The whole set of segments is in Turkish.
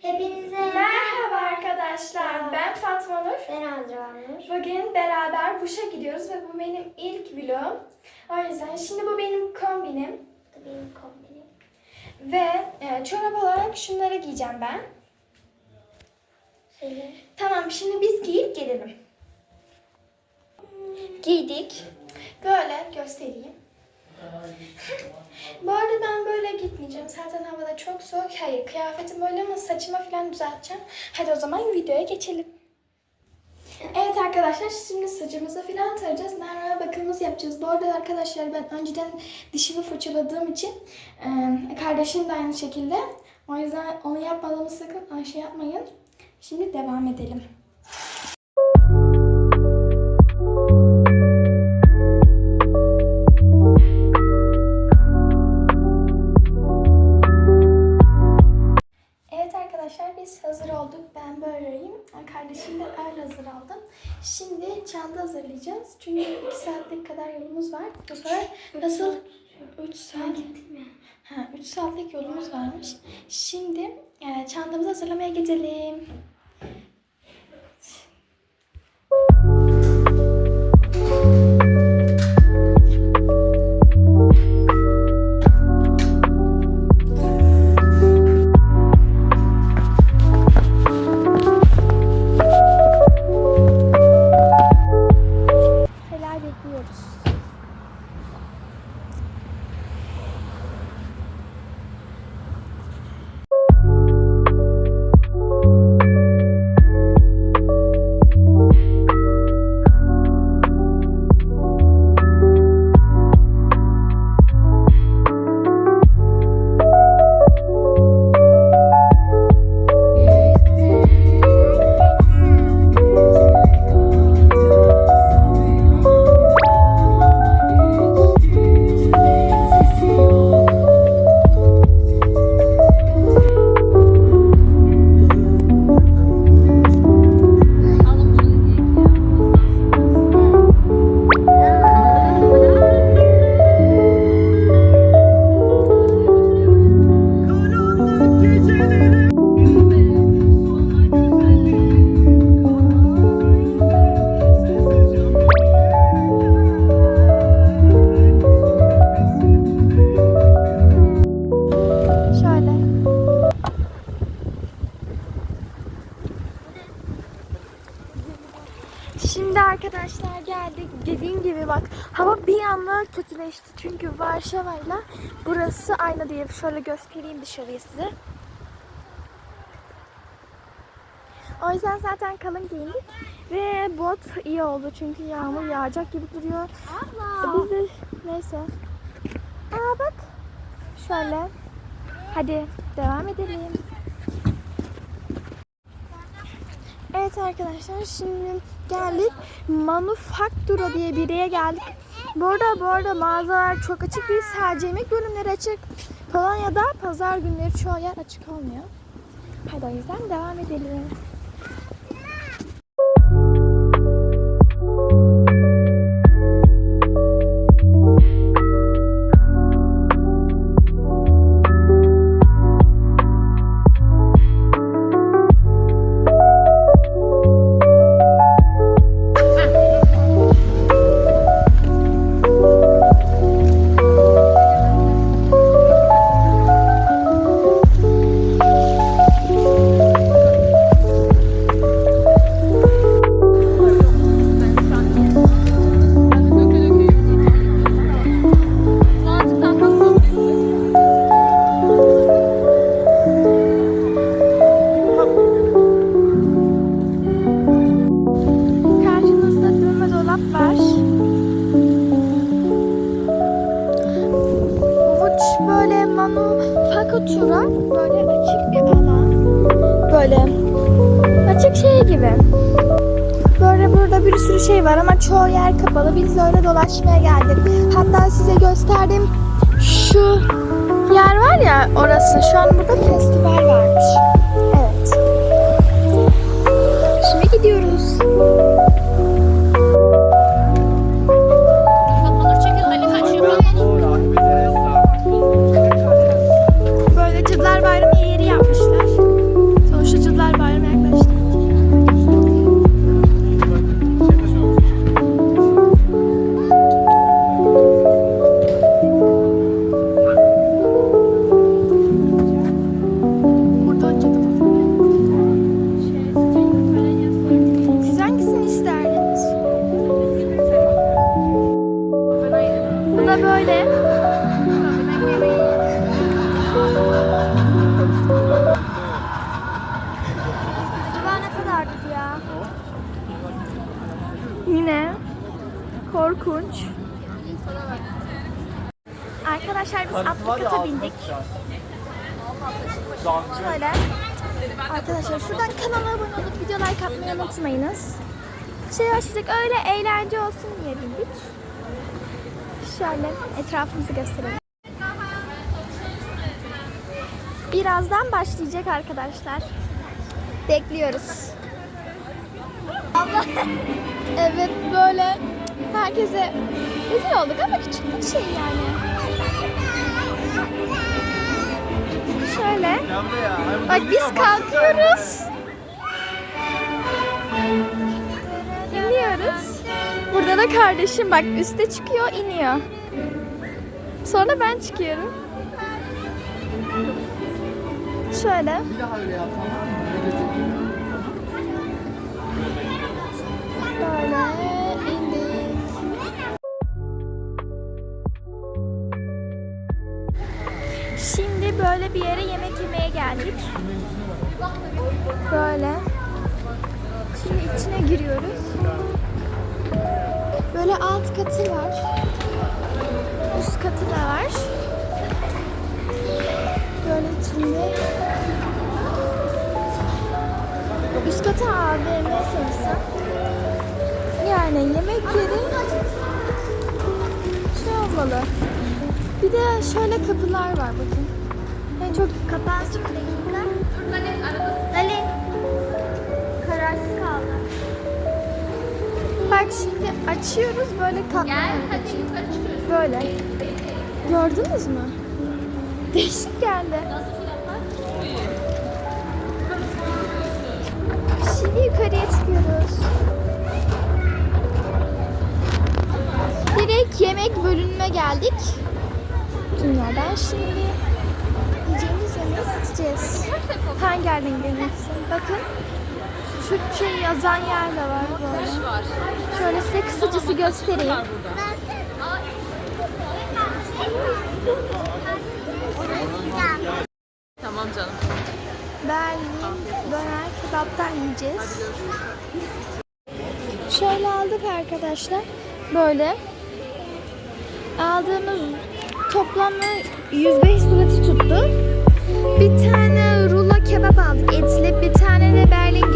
Hepinize Merhaba arkadaşlar. Ben Fatma Nur. Ben Azra Nur. Bugün beraber Buş'a gidiyoruz ve bu benim ilk vlogum. O yüzden şimdi bu benim kombinim. Bu benim kombinim. Ve e, çorap olarak şunları giyeceğim ben. Şöyle. Tamam şimdi biz giyip gelelim. Giydik. Böyle göstereyim. Bu arada ben böyle gitmeyeceğim. Zaten havada çok soğuk. Hayır kıyafetim böyle ama saçımı falan düzelteceğim. Hadi o zaman videoya geçelim. Evet arkadaşlar şimdi saçımızı falan tarayacağız. Merhaba bakımımızı yapacağız. Bu arada arkadaşlar ben önceden dişimi fırçaladığım için kardeşim de aynı şekilde. O yüzden onu yapmadığımı sakın şey yapmayın. Şimdi devam edelim. Çanta hazırlayacağız. Çünkü 2 saatlik kadar yolumuz var. Bu sefer nasıl 3 saat Ha, 3 saatlik yolumuz varmış. Şimdi e, çantamızı hazırlamaya gidelim. Aynı diye şöyle göstereyim dışarıya size. O yüzden zaten kalın giyindik. Ve bot iyi oldu çünkü yağmur yağacak gibi duruyor. Biz de neyse. Aa bak. Şöyle. Hadi devam edelim. Evet arkadaşlar şimdi geldik. Manufaktura diye bir yere geldik. Burada bu arada mağazalar çok açık değil. Sadece yemek bölümleri açık. Polonya'da pazar günleri çoğu yer açık olmuyor. Hadi o yüzden devam edelim. Kata bindik. Şöyle. Arkadaşlar şuradan kanala abone olup video like atmayı unutmayınız. Şey başlayacak öyle eğlence olsun diye bindik. Şöyle etrafımızı gösterelim. Birazdan başlayacak arkadaşlar. Bekliyoruz. Allah. evet böyle herkese rezil olduk ama küçük bir şey yani. Şöyle. Bak biz kalkıyoruz. İniyoruz. Burada da kardeşim bak üste çıkıyor iniyor. Sonra ben çıkıyorum. Şöyle. Bir yere yemek yemeye geldik. Böyle. Şimdi içine giriyoruz. Böyle alt katı var. Üst katı da var. Böyle içinde. Üst katı AVM sanırsam. Yani yemek yeri şey olmalı. Bir de şöyle kapılar var bakın. Çok kapağı açık dakika. Ali. Kararsız kaldı. Bak şimdi açıyoruz böyle katlanıyor. Böyle. Gördünüz mü? Değişik geldi. Şimdi yukarıya çıkıyoruz. Direkt yemek bölümüne geldik. Dünyadan şimdi seçeceğiz. Hangi yerden gidelim? Bakın. Türkçe yazan yer de var böyle. Şöyle size kısacası göstereyim. Tamam canım. Berlin döner kebaptan yiyeceğiz. Şöyle aldık arkadaşlar. Böyle. Aldığımız toplamda 105 lirası tuttu. Bir tane rulo kebap aldık etli. Bir tane de Berlin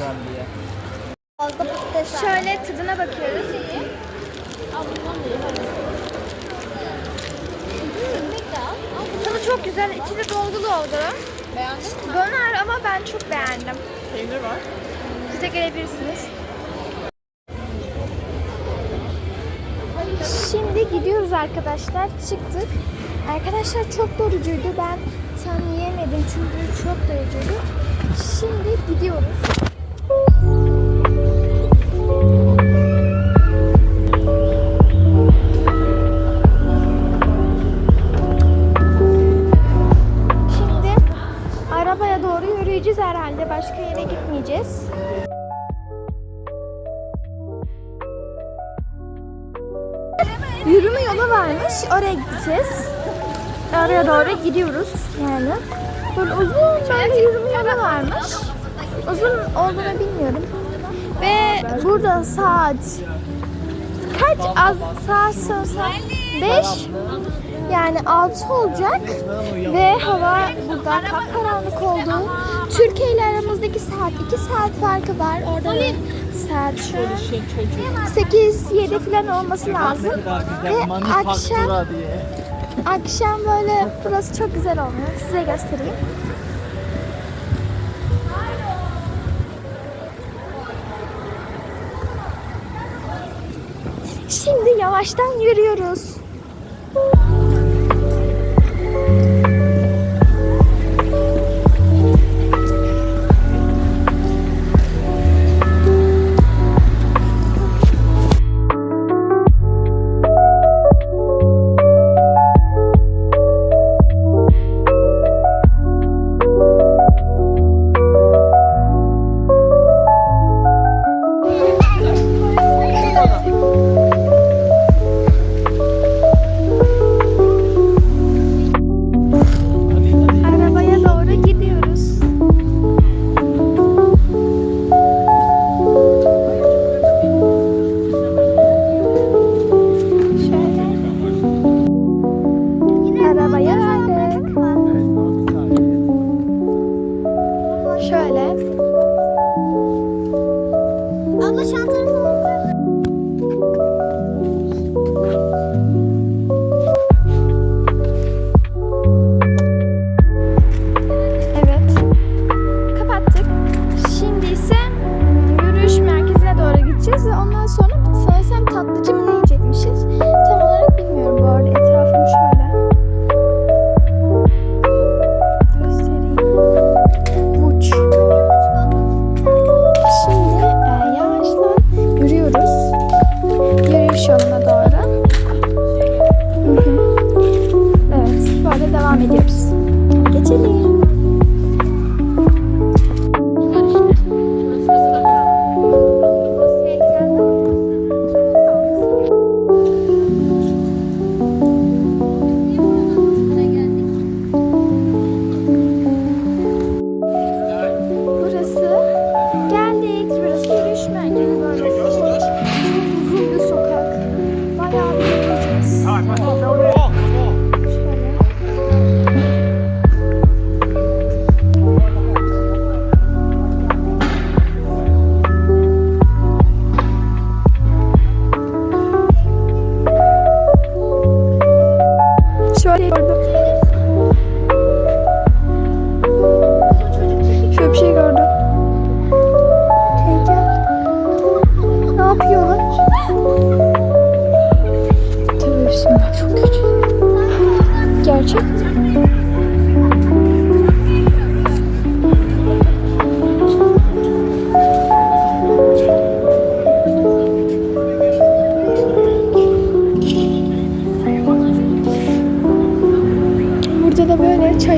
Güzel diye. Şöyle tadına bakıyoruz. Tadı çok güzel. İçi de dolgulu oldu. Beğendin mi? Döner ama ben çok beğendim. Peynir var. Siz de gelebilirsiniz. Şimdi gidiyoruz arkadaşlar. Çıktık. Arkadaşlar çok doyurucuydu. Ben tam yiyemedim çünkü çok doyurucuydu. Şimdi gidiyoruz. Başka yere gitmeyeceğiz. Yürüme yolu varmış. Oraya gideceğiz. Oraya doğru gidiyoruz yani. Böyle uzun böyle yürüme yolu varmış. Uzun olduğunu bilmiyorum. Ve burada saat kaç az saat saat 5 yani 6 olacak ve hava burada kapkaranlık oldu. Türkiye ile aramızdaki saat 2 saat farkı var. Orada saat şu an 8 7 falan olması lazım. Ve akşam akşam böyle burası çok güzel olmuyor. Size göstereyim. Şimdi yavaştan yürüyoruz.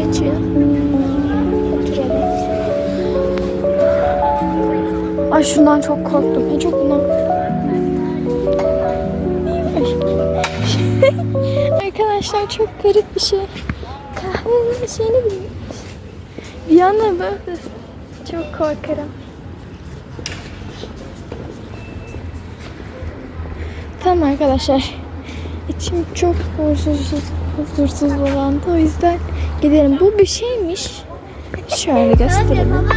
geçiyor. Ay şundan çok korktum. En çok bundan Arkadaşlar çok garip bir şey. Kahvenin şeyini bilmiyorum. Bir yana böyle çok korkarım. Tamam arkadaşlar. İçim çok huzursuz, huzursuz olandı. O yüzden Gidelim. Bu bir şeymiş. Şöyle gösterelim.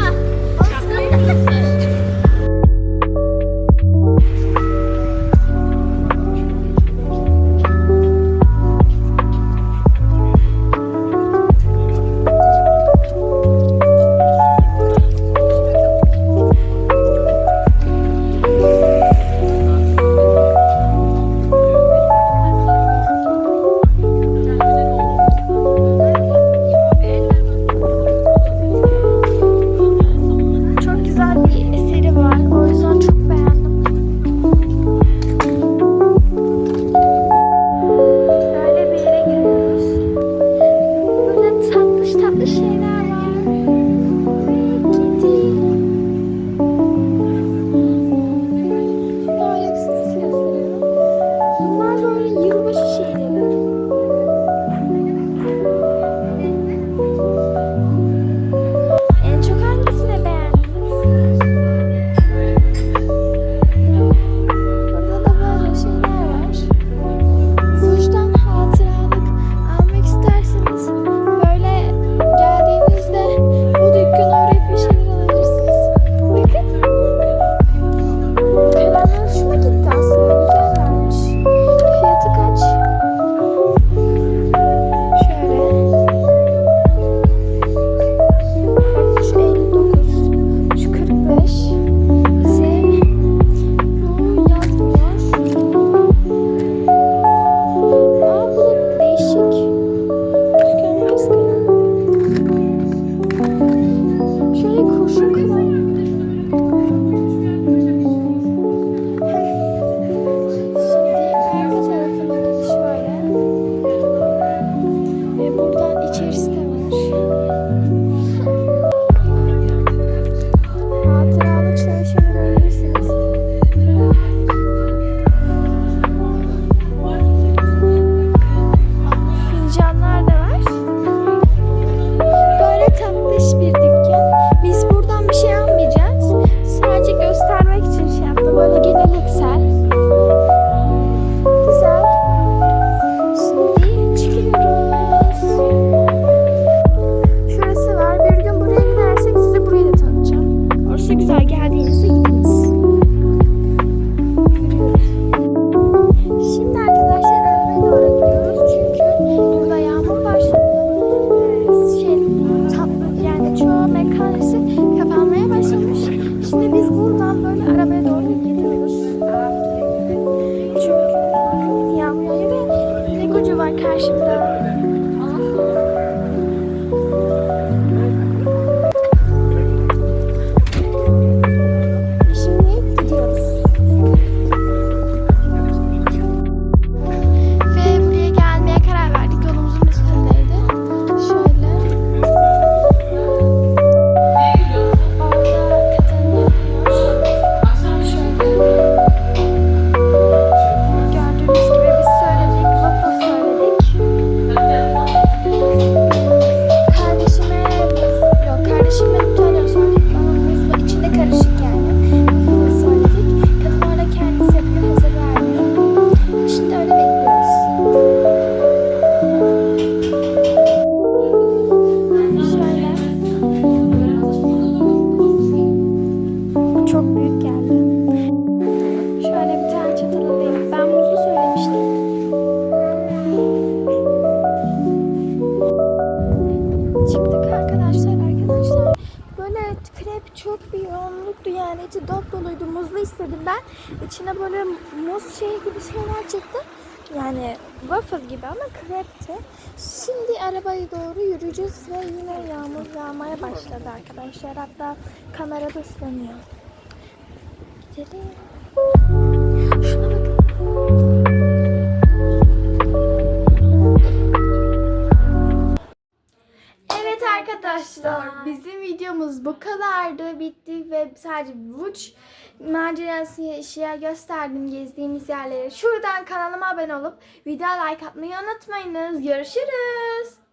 kasabaya doğru yürüyeceğiz ve yine yağmur yağmaya başladı arkadaşlar. Hatta kamerada ıslanıyor. Gidelim. Şuna bakın. arkadaşlar bizim videomuz bu kadardı bitti ve sadece Vuç macerası şeye gösterdim gezdiğimiz yerleri. Şuradan kanalıma abone olup video like atmayı unutmayınız. Görüşürüz.